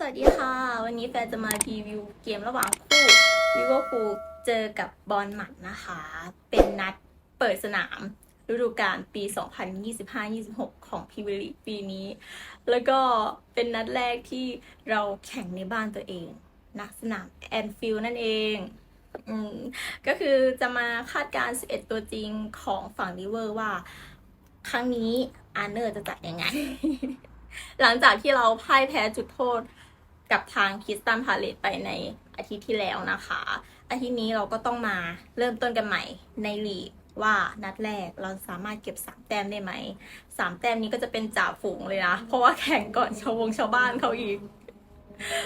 สวัสดีค่ะ วันนี้แฟนจะมารีวิวเกมระหว่างคู่ลิเวอร์พูลเจอกับบอลหมัดนะคะ เป็นนัดเปิดสนามฤดูกาลปี 2025-26 ของพรีเมียร์ลีปีนี้ แล้วก็เป็นนัดแรกที่เราแข่งในบ้านตัวเองนักสนามแอนฟิลนั่นเองอก็คือจะมาคาดการณ์11 ตัวจริงของฝั่งลิเวอร์ว่า ครั้งนี้อาร์เนอร์จะจัดยังไง หลังจากที่เราพ่ายแพ้จุดโทษ กับทางคิสตันพาเลตไปในอาทิตย์ที่แล้วนะคะ อาทิตย์นี้เราก็ต้องมาเริ่มต้นกันใหม่ในลีกว่านัดแรกเราสามารถเก็บสามแต้มได้ไหมสามแต้มนี้ก็จะเป็นจ่าฝูงเลยนะ เพราะว่าแข่งก่อนชาววงชาวบ้านเขาอีก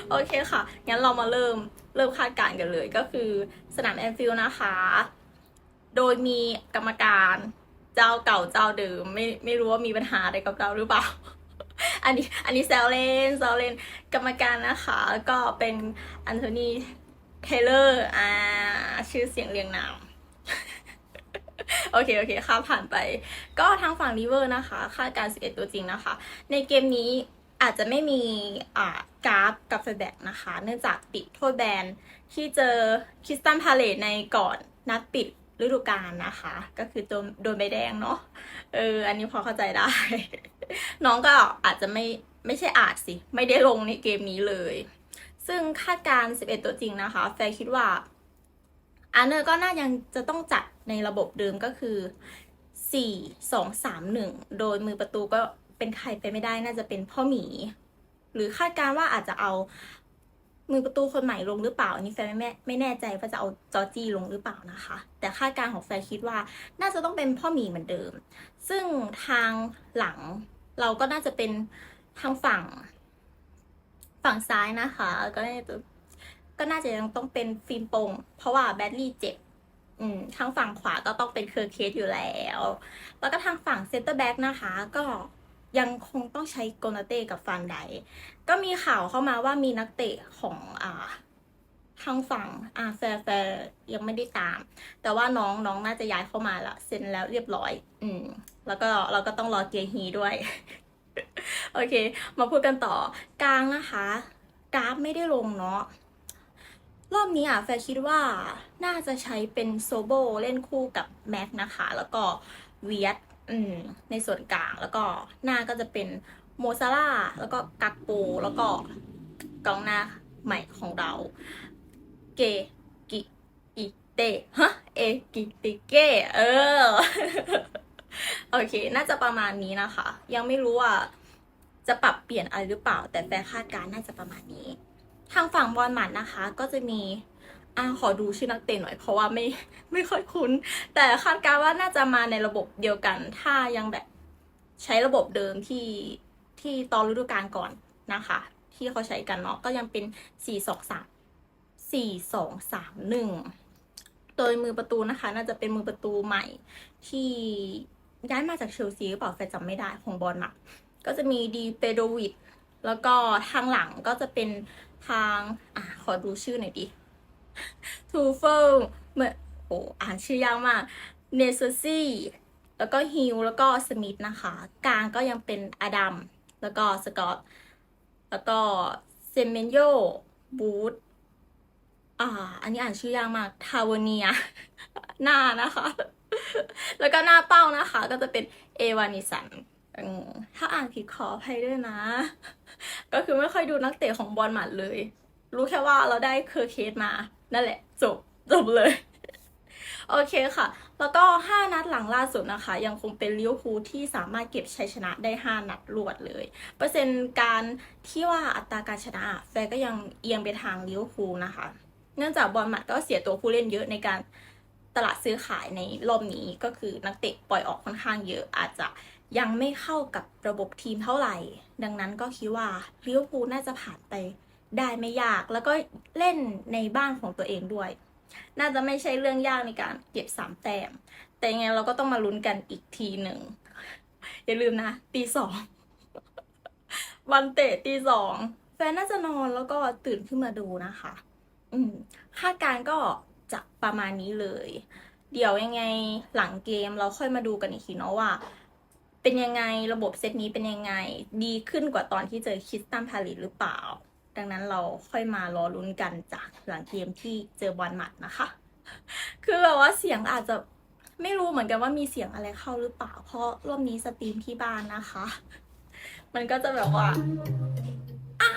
โอเคค่ะ งั้นเรามาเริ่มเริ่มคาดการณ์กันเลยก็คือสนามแอนฟิลด์นะคะ โดยมีกรรมการเจ้าเก่าเจ้าเดิมไม่ไม่รู้ว่ามีปัญหาอะไรกับเราหรือเปล่า อันนี้อันนี้แซวเล่นแซวเล่นกรรมการนะคะ ก็เป็นอันโทนีเทเลอร์อ่าชื่อเสียงเรียงนามโอเค โอเคข้ามผ่านไป ก็ทางฝั่งริเวอร์นะคะคาดการ 11 ตัวจริงนะคะ ในเกมนี้อาจจะไม่มีอ่ากราฟกับแฟแบกนะคะ เนื่องจากติดโทษแบนที่เจอคริสตันพาเลตในก่อนนัดปิด ฤดูกาลนะคะ ก็คือโดนโดนใบแดงเนาะเออ อันนี้พอเข้าใจได้ น้องก็อาจจะไม่ไม่ใช่อาจสิ ไม่ได้ลงในเกมนี้เลย ซึ่งคาดการณ์11 ตัวจริงนะคะ แฟคิดว่าอาร์เนอร์ก็น่ายังจะต้องจัดในระบบเดิมก็คือ 4 2 3 1 โดยมือประตูก็เป็นใครไปไม่ได้น่าจะเป็นพ่อหมี หรือคาดการณ์ว่าอาจจะเอา มือประตูคนใหม่ลงหรือเปล่า อันนี้แฟนไม่แม่ไม่แน่ใจว่าจะเอาจอจีลงหรือเปล่านะคะ แต่คาดการณ์ของแฟนคิดว่าน่าจะต้องเป็นพ่อหมีเหมือนเดิม ซึ่งทางหลังเราก็น่าจะเป็นทางฝั่งฝั่งซ้ายนะคะ ก็น่าจะก็น่าจะยังต้องเป็นฟิล์มปงเพราะว่าแบดลี่เจ็บอืมทางฝั่งขวาก็ต้องเป็นเคอร์เคสอยู่แล้ว แล้วก็ทางฝั่งเซนเตอร์แบ็กนะคะ ก็ ยังคงต้องใช้โกนาเต้กับฟันไดก็มีข่าวเข้ามาว่ามีนักเตะของอ่าทางฝั่งอ่าแฟร์แฟร์ยังไม่ได้ตาม แต่ว่าน้องน้องน่าจะย้ายเข้ามาละเซ็นแล้วเรียบร้อย อืม แล้วก็เราก็ต้องรอเกียร์ฮีด้วย โอเค มาพูดกันต่อกลางนะคะ กราฟไม่ได้ลงเนาะรอบนี้อะแฟร์คิดว่าน่าจะใช้เป็นโซโบเล่นคู่กับแม็กนะคะ แล้วก็เวียต อืมในส่วนกลางแล้วก็หน้าก็จะเป็นโมซาร่าแล้วก็กักปูแล้วก็กองหน้าใหม่ของเรา เกกิอิเตฮะเอกิติเกเออ โอเค น่าจะประมาณนี้นะคะ ยังไม่รู้ว่าจะปรับเปลี่ยนอะไรหรือเปล่า แต่แฟร์คาดการณ์น่าจะประมาณนี้ ทางฝั่งบอลหมัดนะคะ ก็จะมี อ่าขอดูชื่อนักเตะหน่อยเพราะว่าไม่ไม่ค่อยคุ้น แต่คาดการณ์ว่าน่าจะมาในระบบเดียวกัน ถ้ายังแบบใช้ระบบเดิมที่ที่ตอนฤดูกาลก่อนนะคะ ที่เขาใช้กันเนาะก็ยังเป็น 4 2 3 4 2 3 1 โดยมือประตูนะคะ น่าจะเป็นมือประตูใหม่ที่ย้ายมาจากเชลซีหรือเปล่าแฟจำไม่ได้ของบอลมักก็จะมีดีเปโดวิดแล้วก็ทางหลังก็จะเป็นทางอะขอดูชื่อหน่อยดิ ทูเฟิลเมื่โอ้อ่านชื่อยากมากเนเซซี่แล้วก็ฮิลแล้วก็สมิธนะคะ กลางก็ยังเป็นอดัมแล้วก็สกอตแล้วก็เซเมนโยบูธอ่า อันนี้อ่านชื่อยากมาก ทาวเนีย หน้านะคะ แล้วก็หน้าเป้านะคะ ก็จะเป็นเอวานิสันอืมถ้าอ่านผิดขออภัยด้วยนะ ก็คือไม่ค่อยดูนักเตะของบอลหมัดเลย รู้แค่ว่าเราได้เคอร์เคสมา นั่นแหละ จบจบเลย โอเคค่ะ แล้วก็ 5 นัดหลังล่าสุดนะคะ ยังคงเป็นลิเวอร์พูลที่สามารถเก็บชัยชนะได้ 5 นัดรวดเลย เปอร์เซ็นต์การที่ว่าอัตราการชนะแฟร์ก็ยังเอียงไปทางลิเวอร์พูลนะคะ เนื่องจากบอลหมัดก็เสียตัวผู้เล่นเยอะในการตลาดซื้อขายในรอบนี้ก็คือนักเตะปล่อยออกค่อนข้างเยอะอาจจะยังไม่เข้ากับระบบทีมเท่าไหร่ ดังนั้นก็คิดว่าลิเวอร์พูลน่าจะผ่านไป ได้ไม่ยากแล้วก็เล่นในบ้านของตัวเองด้วย น่าจะไม่ใช่เรื่องยากในการเก็บสามแต้ม แต่ยังไงเราก็ต้องมาลุ้นกันอีกทีหนึ่ง อย่าลืมนะตีสองวันเตะตีสองแฟนน่าจะนอนแล้วก็ตื่นขึ้นมาดูนะคะ อืมคาดการก็จะประมาณนี้เลย เดี๋ยวยังไงหลังเกมเราค่อยมาดูกันอีกทีเนาะว่า เป็นยังไงระบบเซตนี้เป็นยังไง ดีขึ้นกว่าตอนที่เจอคิสตันพาลิสหรือเปล่า ดังนั้นเราค่อยมารอลุ้นกันจากหลังเกมที่เจอบอลหมัดนะคะ คือแบบว่าเสียงอาจจะไม่รู้เหมือนกันว่ามีเสียงอะไรเข้าหรือเปล่า เพราะรอบนี้สตรีมที่บ้านนะคะ มันก็จะแบบว่าอ่า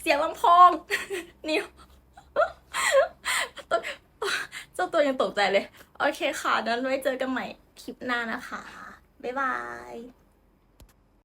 เสียงลำโพงนิวเจ้าตัวยังตกใจเลย โอเคค่ะนั้นไว้เจอกันใหม่คลิปหน้านะคะ บ๊ายบาย